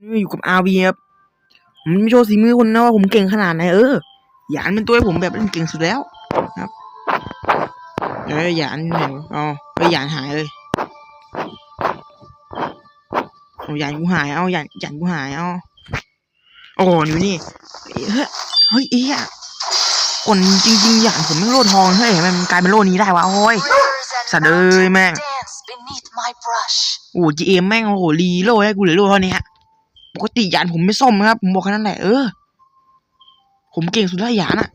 นี่อยู่กับอาวีครับผมไม่โชว์สีมือคนนะว่าผมเก่งขนาดไหนเออหยานเป็นตัวให้ผมแบบเล่นเก่งสุดแล้วครับเออหยานไหนวะอ๋อเออหยานหายเลยเอาหยานกูหายเอาหยานหยานกูหายเอาโอ้อยู่นี่เฮ้ยเฮ้ยเอี้ยคนจริงๆหยานผมไม่งโลทองเฮ้ยทำไมมันกลายเป็นโลนี้ได้วะโอ้ยสัตว์เอ้ยแม่ง Dance beneath my brush. โอ้จีเอ็มแม่งโอ้โหรีโลให้กูเหลือโลเท่านี้ฮะ ปกติยานผมไม่ซ่อมครับ ผมบอกแค่นั้นแหละ เออ ผมเก่งสุดแล้วยานอะ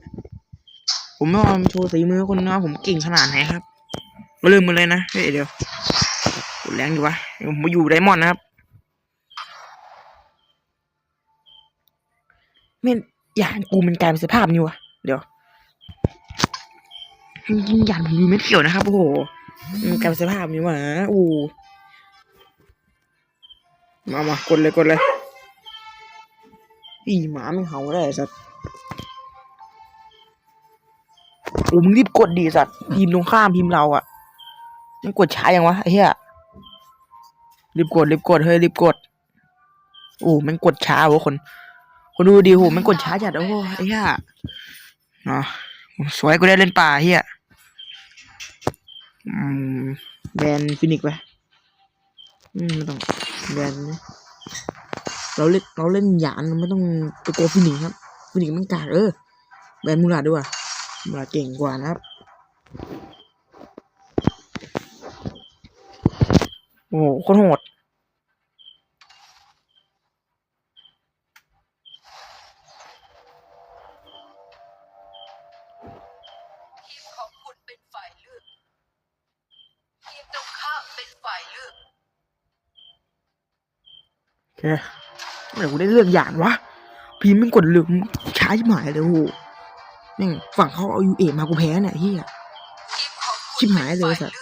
ผมไม่ว่ามาโชว์สีมือคนนะผมเก่งขนาดไหนครับมาเริ่มกันเลยนะเฮ้ยเดี๋ยวกดแรงดีวะผมอยู่ไดมอนด์นะครับเม่นยานกูมันกลายเป็นสภาพนี้วะเดี๋ยวจริงยานผมอยู่เม็ดเขียวนะครับโอ้โหมันกลายเป็นสภาพนี้วะโอ้มามากดเลยกดเลย อีหมาไม่เห่าได้สัตว์โอ้มึงรีบกดดีสัตว์พิมพ์ตรงข้ามพิมพ์เราอะมันกดช้ายังวะไอ้เหี้ยรีบกดรีบกดเฮ้ยรีบกดโอ้มันกดช้าวะคน คนดูดีโหมันกดช้าจัดโอ้ไอ้เหี้ยอ๋อสวยกูได้เล่นป่าเหี้ยอืมแบนฟินิกไปอืมไม่ต้องแบนนะ เราเล่นเราเล่นหยานเราไม่ต้องไปโกลัวฟินิกส์ครับฟินิกส์มันกากเออแบนมูลาดด้วยมูลาดเก่งกว่านะครับ โอ้โหโคนโหดทีมของคุณเป็นฝ่ายเลือกทีมตรงข้ามเป็นฝ่ายเลือกโอเคเมื่อไหร่กูได้เลือกหยานวะพีมไม่งกดเลือกช้าชิบหายเลยโหแม่งฝั่งเขาเอายูเอมากูแพ้เนี่ยเฮียทีมของคุณชิบหายเลยสัตว์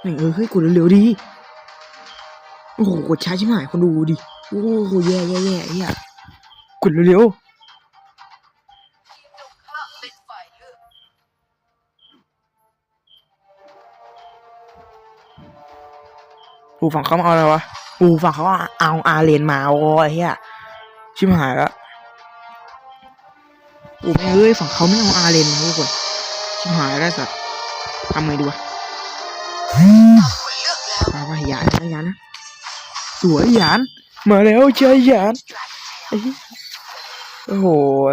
แม่งเออเฮ้ยกดเร็วๆดีโอ้โหกดช้าชิบหายคนดูดิโอ้โหแย่แย่แย่เฮียกดเร็วๆ อูฝั่งเขามาเอาอะไรวะอูฝั่งเขาเอาอาเลนมาโอ้ยเฮียชิบหายแล้วอูแม่เอ้ยฝั่งเขาไม่เอาอาเลนมาทุกคนชิบหายแล้วสัตว์ทำไงดีวะมาว่าหยานนะหยานนะสวยหยานมาแล้วเจอหยานโอ้โห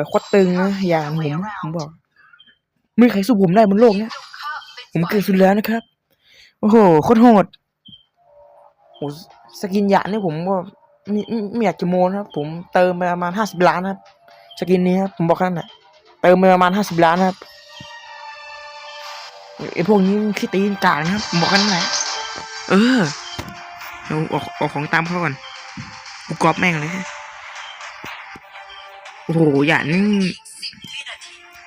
โคตรตึงนะหยานผมผมบอกไม่มีใครสู้ผมได้บนโลกเนี้ยผมเก่งสุดแล้วนะครับ โอ้โหโคตรโหด โหสกินหยาดนี่ผมว่าไม่อยากจะโมนะครับ ผมเติมไปประมาณห้าสิบล้านครับสกินนี้ครับผมบอกแค่นั้นแหละเติมไปประมาณห้าสิบล้านครับไอพวกนี้มันขี้ตีนกากนะครับผมบอกกันแหละเออเอาออกออกของตามเขาก่อนกูกรอบแม่งเลยโอ้โหหยานี่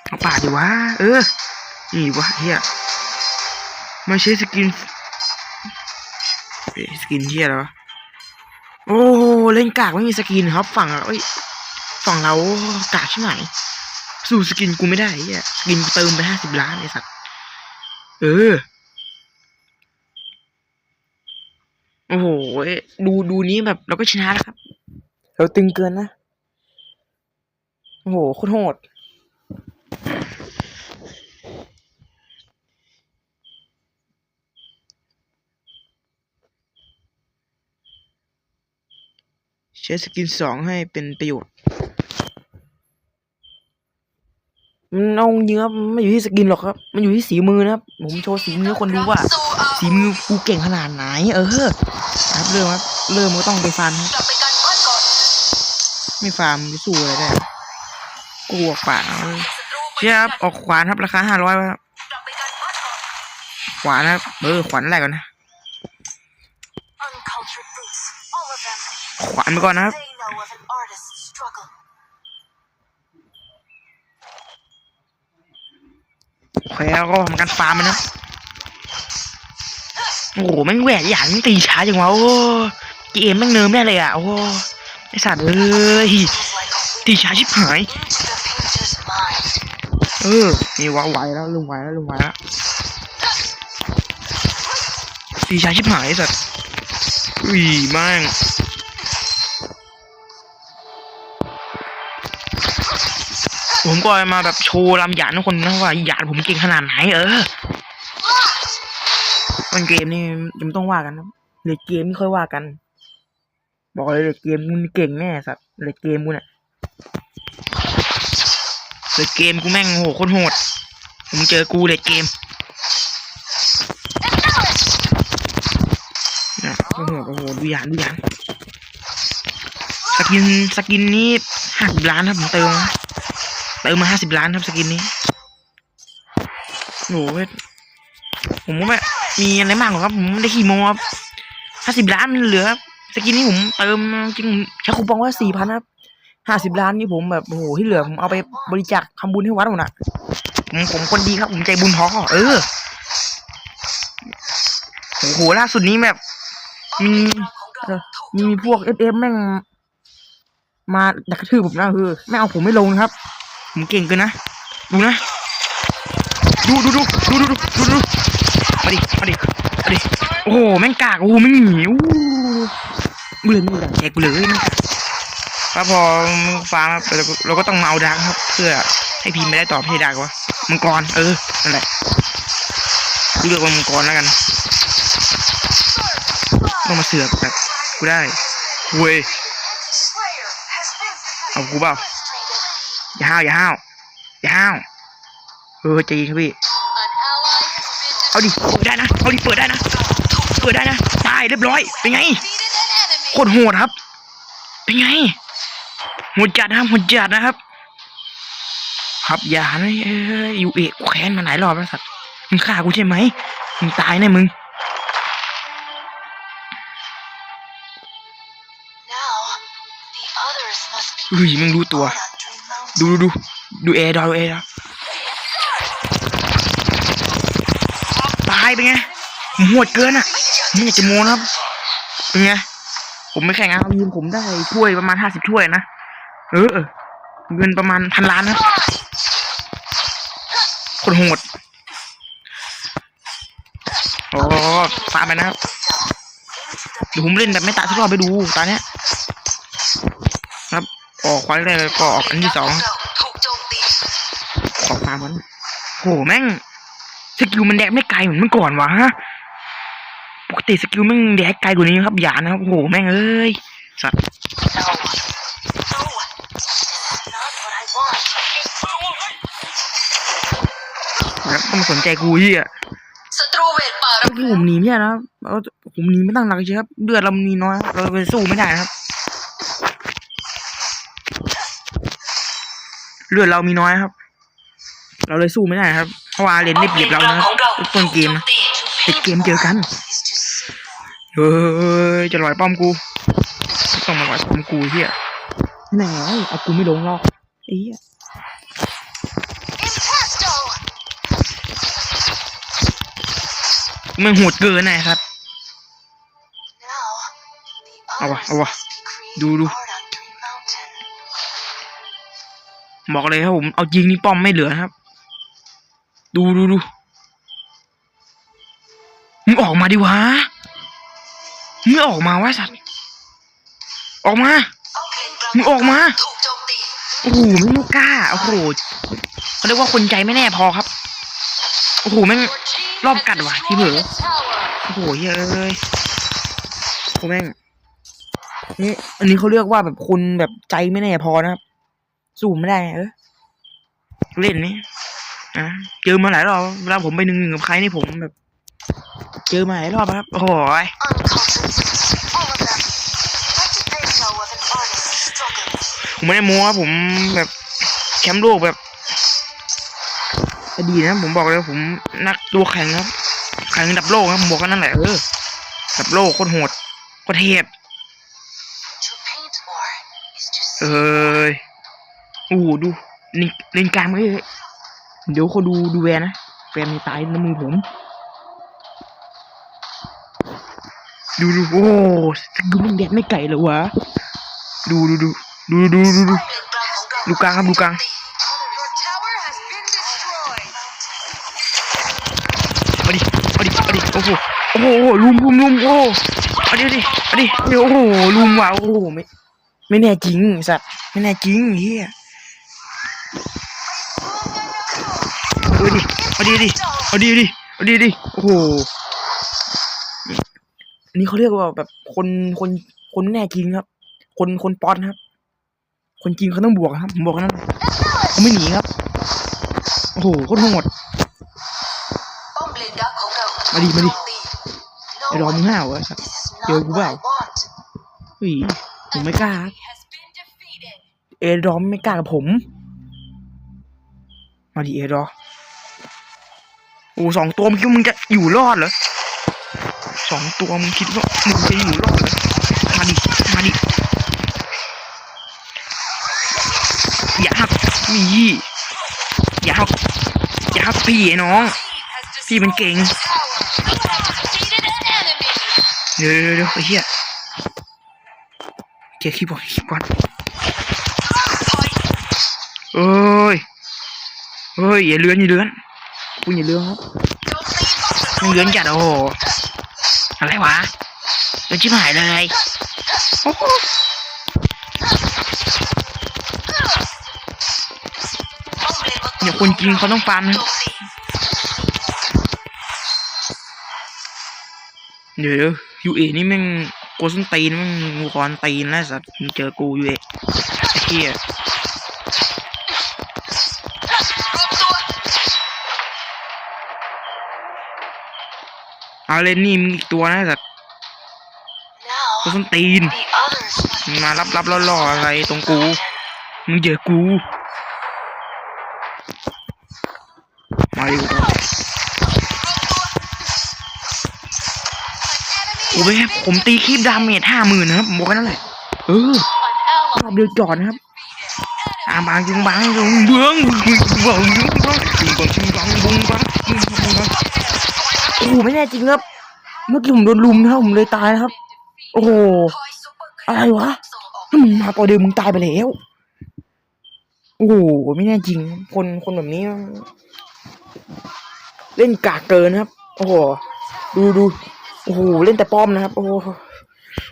เอาป่าดิวะเออนี่วะเฮียไม่ใช่สกิน สกินเฮียอะไรวะโอ้เล่นกากไม่มีสกินครับ ฝั่งเอ้ยฝั่งเรากากใช่ไหมสู้สกินกูไม่ได้เฮียสกินเติมไปห้าสิบล้านไอ้สัตว์เออโอ้โหดูดูนี้แบบเราก็ชนะแล้วครับ เราตึงเกินนะ โอ้โหโคตรโหด ช้สกินสองให้เป็นประโยชน์มันเอาเนื้อไม่อยู่ที่สกินหรอกครับ มันอยู่ที่สีมือนะครับผมโชว์สีมือคนดูว่า สีมือกูเก่งขนาดไหน เออครับเริ่มครับเริ่มก็ต้องไปฟันครับไปการบ้านก่อนไม่ฟาร์มจะสู้อะไรได้กูออกป่าเอาเลยรูไปเชียครับออกขวานครับราคาห้าร้อยครับขวานครับเออขวานแรกก่อนนะ ขวานไปก่อนนะครับ they know of an artist's struggle โอเคแล้วก็ทำการฟาร์มมันนะโอ้โหแม่งแหวกอย่างตีช้าจังวะโอ้เกมแม่งเนิมแน่เลยอะโอ้ไอสัตว์เอ้ย feels like a wind ตีช้าชิบหาย into the painter's mind เออนี่ว่าไหวแล้วลุงไหวแล้วลุงไหวแล้วตีดีชาชิบหายไอ้สัตว์อุ้ยแม่ง ผมก็มาแบบโชว์ลำหยาดทุกคนนะว่าหยาดผมเก่งขนาดไหนเออมันเกมนี่ยังต้องว่ากันนะเลดเกมไม่ค่อยว่ากัน บอกเลยเลดเกมมึงเก่งแน่สัตว์เลดเกมกูเนี่ยเลดเกมกูแม่งโหโคตรโหด ผมเจอกูเลดเกมนะโอ้โหโอ้โหดูอย่างดูอย่างสกินสกินนี้ห้าสิบล้านครับผมเติม เติมมาห้าสิบล้านครับสกินนี้โอ้โหเว้ยผมก็ไม่มีอะไรมากหรอกครับ ผมไม่ได้ขี้โม้ครับห้าสิบล้านมันเหลือครับสกินนี้ผมเติมจริงใช้คูปองว่าสี่พันครับห้าสิบล้านนี่ผมแบบโอ้โหที่เหลือผมเอาไปบริจาคทำบุญให้วัดหมดนะผมผมคนดีครับ ผมใจบุญพอเออโอ้โหล่าสุดนี้แบบมีมีพวกเอฟเอฟแม่งมาดักกระทืบผมนะคือไม่เอาผมไม่ลงครับ ผมเก่งเกินนะ ดูนะ ดูดูดูดูดูดูดูดูมาดิมาดิมาดิโอ้โหแม่งกากโอ้โหแม่งหนีอู้กูเลยไม่ได้แจกกูเลยแม่งกากแล้วพอฟ้าเราก็เราก็ต้องมาเอาดักครับ เพื่อให้พีไม่ได้ตอบให้ดักวะมังกรเออนั่นแหละกูเลือกว่ามังกรแล้วกันต้องมาเสือกแบบกูได้เว้ยเอากูเปล่า อย่าห้าวอย่าห้าวอย่าห้าวเออใจเย็นครับพี่เอาดิเปิดได้นะเอาดิเปิดได้นะเปิดได้นะตายเรียบร้อยเป็นไงโคตรโหดครับ เป็นไงโหดจัดนะครับโหดจัดนะครับ ครับอย่านะเอ้ยอยู่เอกแค้นมาหลายรอบแล้วสัตว์มึงฆ่ากูใช่ไหมมึงตายแน่มึงอุ้ยมึงรู้ตัว ดูดูดูดูเอดอดูเอดอตายเป็นไงผมโหดเกินอะมึงอยากจะโมนะครับเป็นไงผมไม่แข่งเอายิมผมได้ถ้วยประมาณห้าสิบถ้วยนะเออเงินประมาณพันล้านนะคนโหดโอ้ฟาไปนะครับเดี๋ยวผมเล่นแบบไม่ตาสักรอบไปดูตอนเนี้ย ออกควันแรกเลยก็ออกอันที่สองถูกโจมตีขอฟาร์มก่อนโหแม่งสกิลมันแดกไม่ไกลเหมือนเมื่อก่อนวะฮะปกติสกิลแม่งแดกไกลกว่านี้ครับอย่านะครับโหแม่งเอ้ยสัตว์แล้วก็มาสนใจกูเฮียศัตรูเวทป่าเมื่อกี้ผมหนีเนี่ยนะครับเอาผมหนีไม่ตั้งหลักเฉยครับเลือดเรามีน้อยเราไปสู้ไม่ได้นะครับ เลือดเรามีน้อยครับ เราเลยสู้ไม่ได้ครับ เพราะว่าเลนได้เปรียบเรานะครับต้นเกมนะติดเกมเจอกันเฮ้ยจะลอยป้อมกูไม่ต้องมาลอยป้อมกูเฮียแหนเอากูไม่ลงหรอกไอ้เหี้ยมันโหดเกินนะครับ เอาวะเอาวะดูดู บอกเลยครับผม เอาจริงนี่ป้อมไม่เหลือครับ ดูดูดูมึงออกมาดิวะมึงออกมาวะสัตว์ ออกมา มึงออกมา โอ้โหไม่กล้า โอ้โหเขาเรียกว่าคนใจไม่แน่พอครับ โอ้โหแม่งรอบกัดว่ะที่เผลอโอ้โหเฮ้ยเอ้ยโอ้แม่งนี่อันนี้เขาเรียกว่าแบบคนแบบใจไม่แน่พอนะครับ สู้ไม่ได้เออเล่นนี่อะเจอมาหลายรอบเวลาผมไปหนึ่งหนึ่งกับใครนี่ผมแบบ เจอมาหลายรอบครับโอ้โหยผมไม่ได้โม้ครับผมแบบแชมป์โลกแบบอดีตนะผมบอกเลยว่าผมนักตัวแข่งครับแข่งอันดับโลกครับผมบอกกันนั่นแหละเอออันดับโลกโคตรโหดโคตรเทพเอ้ย โอ้โหดูนี่เล่นกลางไม่เดี๋ยวเขาดูดูแวนะแวนมีตายในมือผม ดูดูโอ้ดูมันแดดไม่ไก่เลยวะดูดูดูดูดูดูดูดูกลางครับดูกลางมาดิมาดิมาดิโอ้โหโอ้โหลุมลุมลุมโอ้โหเอาดิดิเอาดิโอ้โหลุมว่ะโอ้โหไม่ไม่แน่จริงสัตว์ไม่แน่จริงเฮีย เอาดิเอาดิเอาดิเอาดิเอาดิเอาดิโอ้โหอันนี้เขาเรียกว่าแบบคนคนคนแน่จริงครับ คนคนป๊อตนครับ คนจริงเขาต้องบวกครับผมบอกกันนั่นเขาไม่หนีครับโอ้โหโคตรโหดมเลนดักของเรามาดิมาดิโจตีไอ้รอมึงห้าวะครับ This is not เจอกูเปล่าเฮ้ยผมไม่กล้าเอดอมไม่กล้ากับผม มาดิเอดอโอ้สองตัวมึงคิดมึงจะอยู่รอดเหรอสองตัวมึงคิดว่ามึงจะอยู่รอดเหรอมาดิมาดิอย่าหักนี่อย่าหักอย่าหักพี่ไอ้น้อง พี่มันเก่งเดี๋ยวเดี๋ยวเดี๋ยวไอ้เหี้ยเกียร์คลิปก่อนคลิปก่อนเอ้ยเฮ้ยอย่าเลื้อนอย่าเลื้อน คุณอย่าเลื้อนครับมึงเลื้อนจัดโอ้โหอะไรวะเลื้อนชิบหายเลยโอ้โหเดี๋ยวคนจริงเขาต้องฟาร์มนเดี๋ยวยูเอนี่แม่งโกส้นตีนแม่งงูคอนตีนแล้วสัตว์มึงเจอกูยูเอไอ้เหี้ย อาเลนนี่มีอีกตัวนะแต่กูส้นตีนมารับรับล่อๆอะไรตรงกู มึงเจอกู มาดิกูไปผมตีคลิปดาเมจห้าหมื่นนะครับบอกกันนั่นแหละ เออรอบเดียวจอดนะครับอาบางจุงบางจุงเบื้องบึ้งบึ้งบึ้งบึ้งบึ้งบึ้งบึ้ง โอ้โหไม่แน่จริงครับ เมื่อกี้ผมโดนลุมนะครับผมเลยตายนะครับ โอ้โห อะไรวะถ้ามึงมาตัวเดียวมึงตายไปแล้ว โอ้โหไม่แน่จริง คนคนแบบนี้ เล่นกากเกินครับ โอ้โห ดูดูโอ้โหเล่นแต่ป้อมนะครับ โอ้โห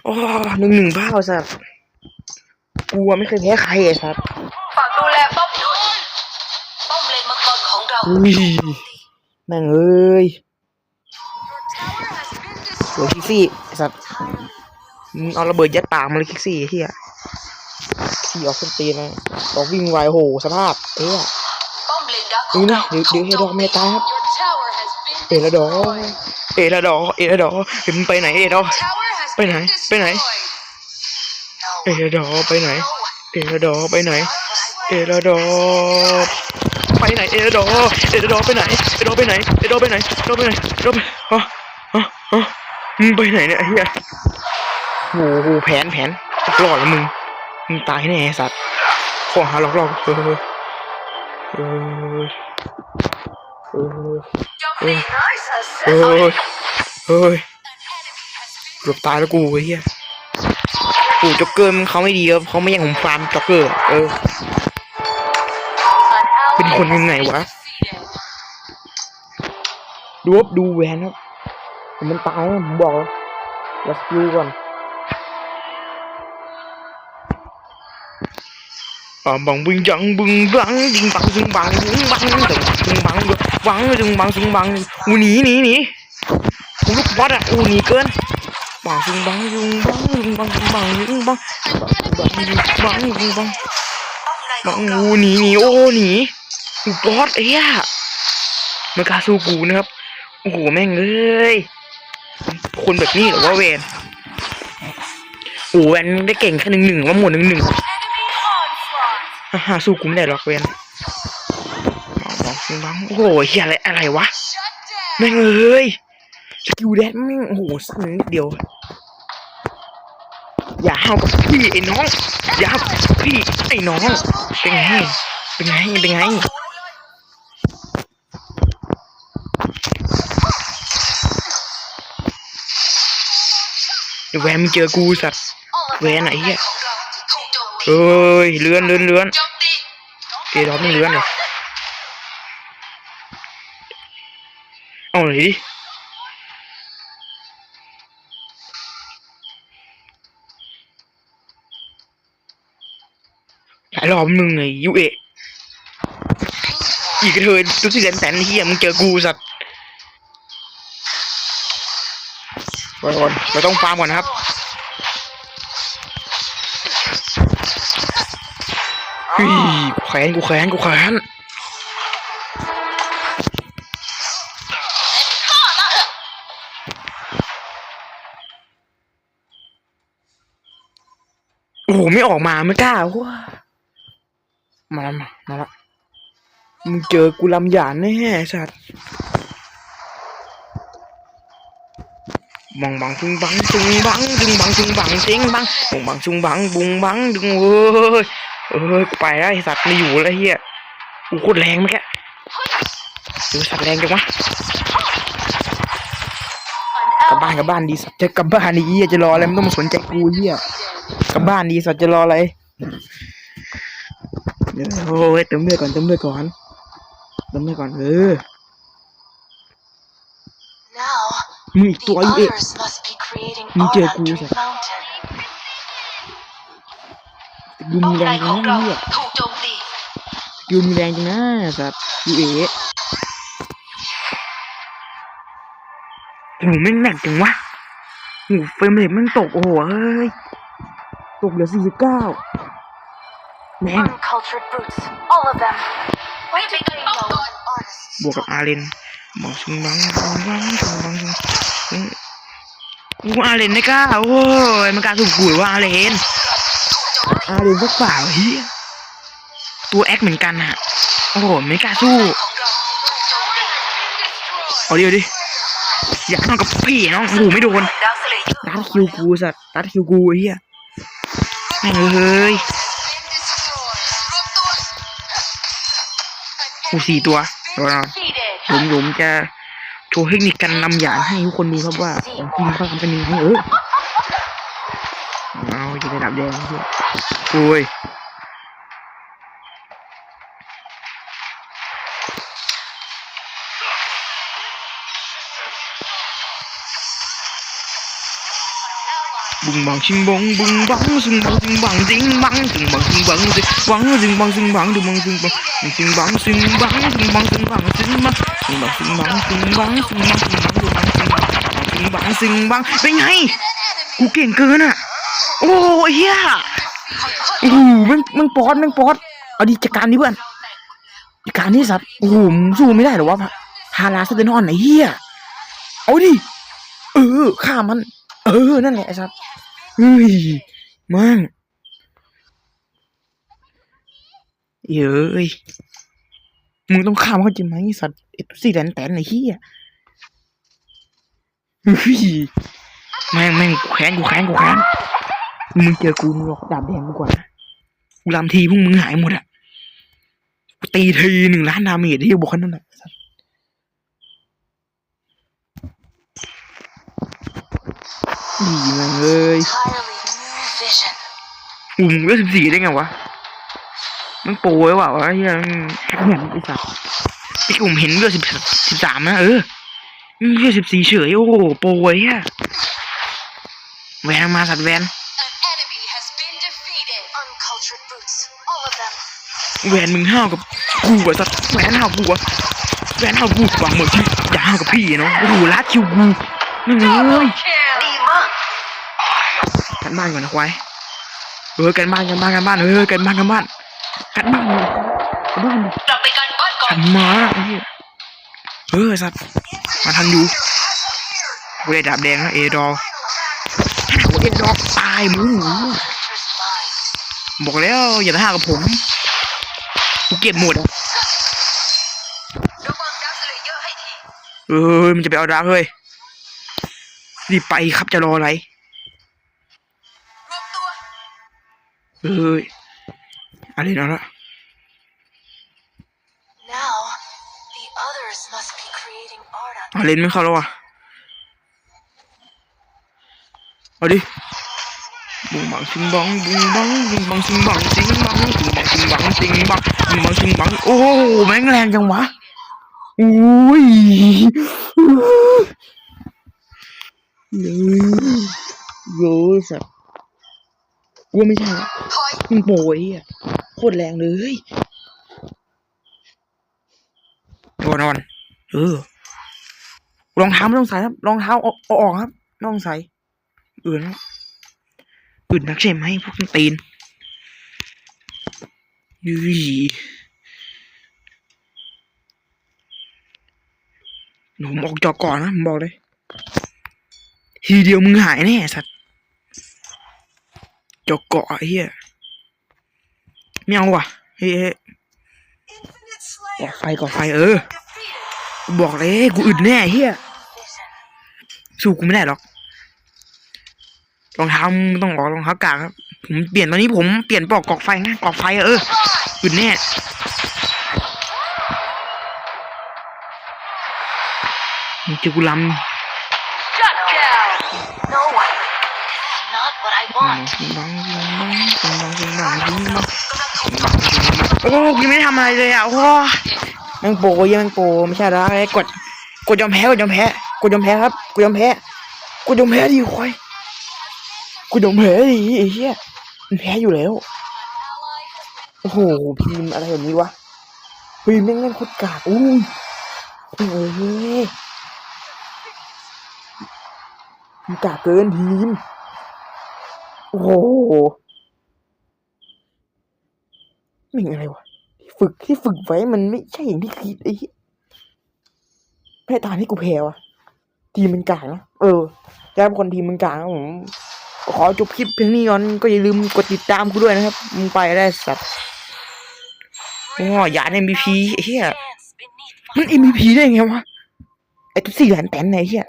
โอ้หนึ่งหนึ่งบ้าสัตว์กูอะไม่เคยแพ้ใครไอ้สัตว์ฝากดูแลป้อมด้วยป้อมเลนมังกรของเราอุ้ยแม่งเอ้ย โอ้ยคิกซี่ไอ้สัตว์มึงเอาระเบิดยัดปากมาเลยคิกซี่ไอ้เฮียขี่ออกส้นตีนนะบอกวิ่งไวโอ้โหสภาพเอ้ยป้อมเลนดักขดูองนะเราเดี๋ยวเดี๋ยวเฮดอกเมตายครับ Your tower has been เอระดอเอระดอเอระดอเห็นไปไหนเอระดอ Tower has ไปไหน been ไปไหน destroyed. เอระดอไปไหน เอระดอไปไหน เอระดอไปไหนเอระดอเอระดอไปไหนเอระดอไปไหนเอระดอไปไหนเอระดอไปไหนเอระดอไปฮะฮะฮะ มึงไปไหนเนี่ยไอ้เฮียโอ้โหแผนแผนหลอดแล้วมึง มึงตายแน่สัตว์ขอหาหลอกหลอกเออเออเออเฮ้ยเฮ้ยเกือบตายแล้วกูไอ้เฮียกูจ็อกเกอร์มันเขาไม่ดีครับเขาไม่ยังผมฟาร์มจ็อกเกอร์ เออ เป็นคนยังไงวะ ดูบดูแวนครับ ผมมันตายนะผมบอกแล้วสกิลก่อนอ่าบังบึงจังบึงบังดิงบังซึงบังบึงบังตึงซึงบังบังซึงบังซึงบังอูหนีหนีหนีผมลูกบอสอะอูหนีเกินบังซึงบังซึงบังซึงบังซึงบังซึงบังบังบังซึงบังซึงบังบังอูหนีหนีโอ้หนีลูบอสเอ้ยมันกาสู้กูนะครับโอ้โหแม่งเอ้ย คนแบบนี้หรือว่าเวนโอ้แวนได้เก่งแค่หนึ่งหนึ่งว่าหมดหนึ่งหนึ่งฮ่าสู้กูไม่ได้หรอกเวนบังบังบังโอ้โหเฮียอะไรอะไรวะแม่งเอ้ยสกิลแดนแม่งโอ้โหสั้นนิดเดียว อย่าห้าวกับพี่ไอ้น้อง อย่าห้าวกับพี่ไอ้น้อง เป็นไง เป็นไง เป็นไง เดี๋ยวแหวมเจอกูสัตว์แหวนไหนเฮียเอ้ยเลื่อนเลื่อนเลื่อนเอดอมไม่เลื่อนเหรอเอาไหนดิหลายรอบมึงไงยุเออีกเถินทุกสิ่งแสนเฮียมึงเจอกูสัตว ก่อนเราต้องฟาร์มก่อนนะครับเฮ้ยกูแขนกูแขนกูแขนโอ้โหไม่ออกมาไม่กล้าว้ามาแล้วมามาแล้วมึงเจอกูลำหยานแน่สัตว์ บังบังจุงบังจุงบังจุงบังจุงบังจิงบังบุงบังจุงบังบุงบังดึงเว้ยเออกูไปแล้วไอสัตว์ไม่อยู่แล้วเฮียกูโคตรแรงเมื่อกี้ดูสัตว์แรงจังวะกลับบ้านกลับบ้านดีสัตว์จะกลับบ้านดีเฮียจะรออะไรไม่ต้องมาสนใจกูเฮียกลับบ้านดีสัตว์จะรออะไรเดี๋ยวโอ้ยเติมเลือดก่อนเติมเลือดก่อนเติมเลือดก่อนเออ Mình tuổi ế Mình chơi cú rồi Gùm mình đang cho nó nữa Gùm mình đang cho nó Dạ Cú ế Trời mình nặng chẳng quá. Ngủ phim này mình tột hồ ơi. Tột là gì vậy cao? Nè Buộc gặp A lên. หมอชุงน้องน้องน้องน้องกูอาเลนไม่กล้าโอ้ยมันการาถูกขู่ว่าอาเลนอาเลนพวกเปล่าเฮียตัวแอคเหมือนกันฮะโอ้โหไม่กล้าสู้เอาเดียวดิอยากนอนกับพี่น้องหูไม่โดนตัดคิวกูสัตว์ตัดคิวกูเฮียแม่งเฮ้ยหูสี่ตัวโดนเอา ผมผมจะโชว์เทคนิคการนำหยาดให้ทุกคนดูครับว่าของจริงเขาทำเป็นยังไงเออเอาจะได้ดับแดงเฮียโอ้ยบุงบังชิงบงบุงบังซิงบังซิงบังจิงบังซิงบังซิงบังซิงบังซิงบังซิงบังบังซิงบัง ซิงบังซิงบังซิงบังซิงบังซิงบังซิงบังซิงบังซิงบังซิงบังซิงบังดูบังซิงบังซิงบังซิงบังเป็นไงกูเก่งเกินอะโอ้ยเฮียโอ้โหมันมันป๊อดมันป๊อดเอาดิจัดการดิเพื่อนจัดการนี่สัตว์โอ้โหมึงสู้ไม่ได้หรอวะพาราสเตนอนไหนเฮียเอาดิเออฆ่ามัน เออนั่นแหละไอ้สัตว์เฮ้ยมั่ง เย้ยมึงต้องข้ามเขาจริงไหมไอ้สัตว์ไอ้ตุ๊สี่แตนแตนไอ้เหี้ยเฮ้ยแม่งแม่งกูแค้นกูแค้นกูแค้นมึงเจอกูมึงหรอกดาบแดงกูก่อนนะกูลำทีพวกมึงหายหมดอะกูตีทีหนึ่งล้านดาเมจที่บอกแค่นั้นแหละไอ้สัตว์ดีแม่งเอ้ย Entirely new vision. อูมึงเลือกสิบสี่ได้ไงวะ มันโปรไว้ว่ะวะเฮียมันแฮกแหนไอ้สัสไอ้กลุ่มเห็นเลือกสิบสิบสามนะเออมึงเลือกสิบสี่เฉยโอ้โหโปรไว้อะแวนมาสัตว์แวน An enemy has been defeated Uncultured brutes, all of them. แวนมึงห้าวกับกูอะสัตว์แวนห้าวกูอะแวนห้าวกูหวังเหมือนที่อย่าห้าวกับพี่เนาะโอ้โหลัดคิวกูนี่เลยดีมากกันบ้านก่อนนะควายเออกันบ้านกันบ้านกันบ้านเออกันบ้านกันบ้าน กันบ้านกันบ้านกลับไปกันบ้านก่อขันมาไอ้เหี้ยเออสัตว์มาทันอยู่กูได้ดาบแดงแล้วเอดอลเอดอลตายมึงบอกแล้วอย่าท้ากับผมกูเก็บหมดเออมันจะไปเอาดาร์กเฮ้ยรีบไปครับจะรออะไรเอ้ย อะไรนะละ Now, the others must be creating Aura. อาเลนไม่เข้าแล้วว่ะเอาดิบุงบังชิงบังบุงบังบุงบังชิงบังชิงบังบุงบังชิงบังชิงบังบุงบังชิงบังโอ้โหแม่งแรงจังวะอุ้ยเย้ยเย้ยสัตว์กูว่าไม่ใช่ละถอยมึงโปรยอะ คตรแรงเลยนอนนอนเออรองเท้าไม่ต้องใส่ครับรองเท้าเอาอออกครับไม่ต้องใส่อื่นอื่นนักใช่ไหมพวกตีนยุยหนูออกจอก่อนนะผมบอกเลย ทีเดียวมึงหายแน่สัตว์จอเกาะไอ้เฮีย ไมียอว่ะเฮ้ยบอกไฟก่อไฟเออ บอกเลยกูอึดแน่เฮียสู้กูไม่ได้หรอกรองเท้าต้องออกรองเท้ากากครับผมเปลี่ยนตอนนี้ผมเปลี่ยนปอกกอกไฟนะกอกไฟเอออึดแน่มึงจะกูลำบังบังบังบังบังบังบัง โอ้ยังไม่ทำอะไรเลยอะโอ้แม่งโปยังแมงโปไม่ใช่ละไอ้กด กดยอมแพ้กดยอมแพ้กดยอมแพ้ครับกดยอมแพ้กดยอมแพ้ดิควายกดยอมแพ้ดิไอ้เหี้ยมันแพ้อยู่แล้ว โอ้โหพิมอะไรแบบนี้วะเฮ้ยแม่งเล่นโคตรกากอุ้ยเอ้ยกากเกินทีม โอ้โห ม่งอะไรวะฝึกที่ฝึกไว้มันไม่ใช่อย่างที่คิดไอ้แพ้ตาที่กูแพ้วะทีมมันกลากนะเออแก้เป็นคนทีมมันกลากนะผมขอจบคลิปเพียงนี้ก่อนก็อย่าลืมกดติดตามกูด้วยนะครับมึงไปได้สัตว์โอ้ยาน MVP ไอ้เหี้ย Dance beneath my มัน MVP ได้ไงวะไอ้ตุ๊สี่แหลนแตนไหนเหี้ย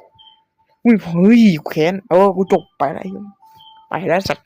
อุ้ยเฮ้ยแค้นเออกูจบไปแล้วไอ้เหี้ยไปแล้วสัตว์